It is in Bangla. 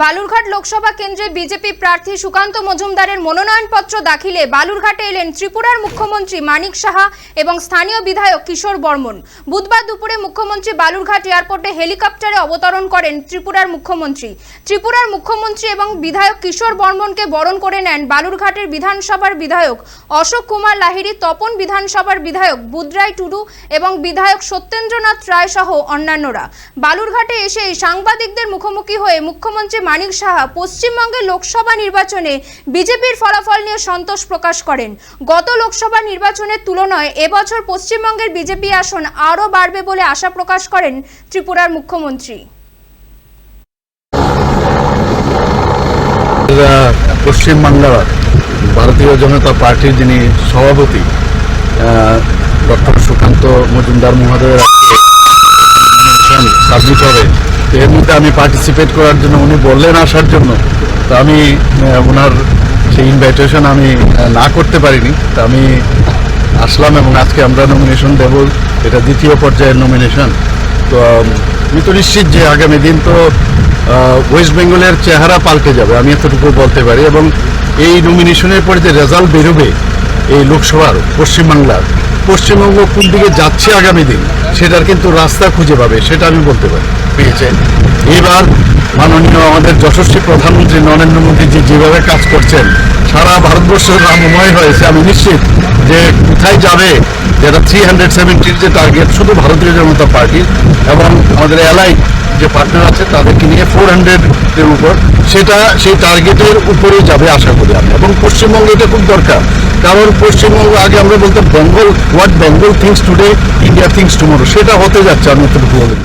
বালুরঘাট লোকসভা কেন্দ্রে বিজেপি প্রার্থী সুকান্ত মজুমদারের মনোনয়নপত্র দাখিলে বালুরঘাটে এলেন ত্রিপুরার মুখ্যমন্ত্রী মানিক সাহা এবং স্থানীয় বিধায়ক কিশোর বর্মন। বুধবার দুপুরে মুখ্যমন্ত্রী বালুরঘাট এয়ারপোর্টে হেলিকপ্টারে অবতরণ করেন ত্রিপুরার মুখ্যমন্ত্রী। ত্রিপুরার মুখ্যমন্ত্রী এবং বিধায়ক কিশোর বর্মনকে বরণ করে নেন বালুরঘাটের বিধানসভার বিধায়ক অশোক কুমার লাহিড়ী, তপন বিধানসভার বিধায়ক বুদরাই টুডু এবং বিধায়ক সত্যেন্দ্রনাথ রায় সহ অন্যান্যরা। বালুরঘাটে এসে সাংবাদিকদের মুখোমুখি হয়ে মুখ্যমন্ত্রী মানিক সাহা পশ্চিমবঙ্গের লোকসভা নির্বাচনে বিজেপির ফলাফল নিয়ে সন্তোষ প্রকাশ করেন। গত লোকসভা নির্বাচনের তুলনায় এবছর পশ্চিমবঙ্গের বিজেপি আসন আরও বাড়বে বলে আশা প্রকাশ করেন ত্রিপুরার মুখ্যমন্ত্রী। পশ্চিমবাংলার ভারতীয় জনতা পার্টির যিনি সভাপতি ডক্টর সুকান্ত মজুমদার মহোদয়ের আজকে সাবমিট হবে। এর আমি পার্টিসিপেট করার জন্য উনি বললেন আসার জন্য। তো আমি ওনার সেই ইনভাইটেশন আমি না করতে পারিনি। তো আমি আসলাম এবং আজকে আমরা নমিনেশন দেব, এটা দ্বিতীয় পর্যায়ের নমিনেশন তো আমি তো নিশ্চিত যে আগামী দিন তো ওয়েস্ট বেঙ্গলের চেহারা পাল্টে যাবে, আমি এতটুকু বলতে পারি। এবং এই নমিনেশনের পরে যে রেজাল্ট বেরোবে এই লোকসভার, পশ্চিমবাংলার, পশ্চিমবঙ্গ কোন দিকে যাচ্ছে আগামী দিন, সেটার কিন্তু রাস্তা খুঁজে পাবে, সেটা আমি বলতে পারি। পেয়েছে। এবার মাননীয় আমাদের যশস্বী প্রধানমন্ত্রী নরেন্দ্র মোদীজি যেভাবে কাজ করছেন, সারা ভারতবর্ষ রামময় হয়েছে। আমি নিশ্চিত যে কোথায় যাবে, যেটা থ্রি হান্ড্রেড সেভেন্টির যে টার্গেট শুধু ভারতীয় জনতা পার্টি এবং আমাদের এলাই যে পার্টনার আছে, তাদেরকে নিয়ে ফোর হান্ড্রেডের উপর, সেটা সেই টার্গেটের উপরে যাবে আশা করি আমি। এবং পশ্চিমবঙ্গে এটা খুব দরকার। কারণ পশ্চিমবঙ্গ, আগে আমরা বলতাম Bengal what Bengal thinks today India thinks tomorrow সেটা হতে যাচ্ছে আমি বলি